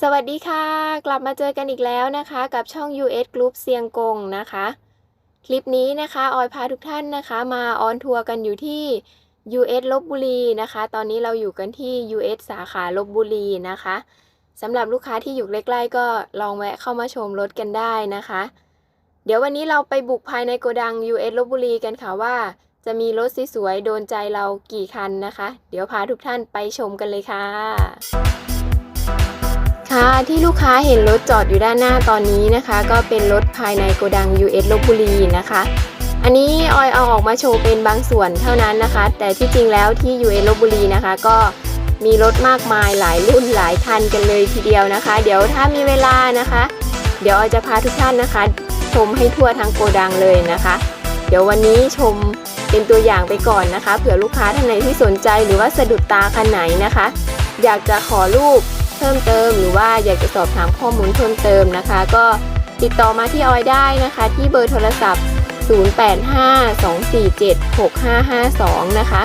สวัสดีค่ะ กลับมาเจอกันอีกแล้วนะคะ กับช่อง US Group เซียงกงนะคะ คลิปนี้นะคะออยพาทุกท่านนะคะมาออนทัวร์กันอยู่ที่ US ลบบุรีนะคะ ตอนนี้เราอยู่กันที่ US สาขาลบบุรีนะคะสำหรับลูกค้าที่อยู่ใกล้ๆก็ลองแวะเข้ามาชมรถกันได้นะคะ เดี๋ยววันนี้เราไปบุกภายในโกดัง US ลบบุรีกันค่ะว่า จะมีรถสวยๆโดนใจเรากี่คันนะคะ เดี๋ยวพาทุกท่านไปชมกันเลยค่ะค่ะ ที่ลูกค้าเห็นรถจอดอยู่ด้านหน้าตอนนี้นะคะ ก็เป็นรถภายในโกดัง US ลบบุรีนะคะ อันนี้ออยเอาออกมาโชว์เป็นบางส่วนเท่านั้นนะคะ แต่ที่จริงแล้วที่ US ลบบุรีนะคะ ก็มีรถมากมายหลายรุ่นหลายคันกันเลยทีเดียวนะคะ เดี๋ยวถ้ามีเวลานะคะ เดี๋ยวออยจะพาทุกท่านนะคะ ชมให้ทั่วทั้งโกดังเลยนะคะ เดี๋ยววันนี้ชมเป็นตัวอย่างไปก่อนนะคะ เผื่อลูกค้าท่านไหนที่สนใจหรือว่าสะดุดตาคันไหนนะคะ อยากจะขอรูป เพิ่มเติม หรือว่าอยากจะสอบถามข้อมูลเพิ่มเติมนะคะ ก็ติดต่อมาที่ออยได้นะคะ ที่เบอร์โทรศัพท์ 0852476552 นะคะ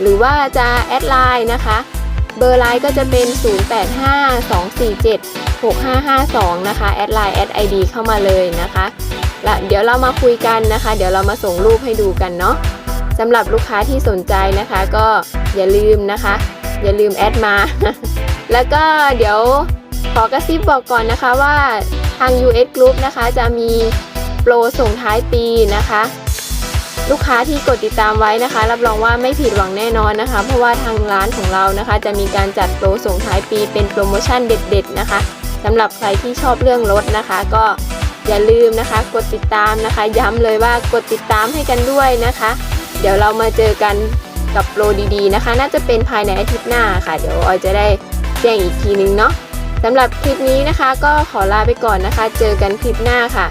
หรือว่าจะแอดไลน์นะคะ เบอร์ไลน์ก็จะเป็น 0852476552 นะคะ แอดไลน์แอดไอดีเข้ามาเลยนะคะและเดี๋ยวเรามาคุยกันนะคะ เดี๋ยวเรามาส่งรูปให้ดูกันเนาะสำหรับลูกค้าที่สนใจนะคะ ก็อย่าลืมนะคะ อย่าลืมแอดมา แล้วก็เดี๋ยวขอกระซิบบอกก่อนนะคะว่าทาง US Group นะคะจะมีโปรส่งท้ายปีนะคะ ลูกค้าที่กดติดตามไว้นะคะ รับรองว่าไม่ผิดหวังแน่นอนนะคะ เพราะว่าทางร้านของเรานะคะ จะมีการจัดโปรส่งท้ายปีเป็นโปรโมชั่นเด็ด ๆ นะคะสำหรับใครที่ชอบเรื่องรถนะคะ ก็อย่าลืมนะคะ กดติดตามนะคะ ย้ำเลยว่ากดติดตามให้กันด้วยนะคะ เดี๋ยวเรามาเจอกันกับโปรดีๆนะคะ น่าจะเป็นภายในอาทิตย์หน้าค่ะ เดี๋ยวออยจะได้ แจ้งอีกทีนึงเนาะสำหรับคลิปนี้นะคะ ก็ขอลาไปก่อนนะคะ เจอกันคลิปหน้าค่ะ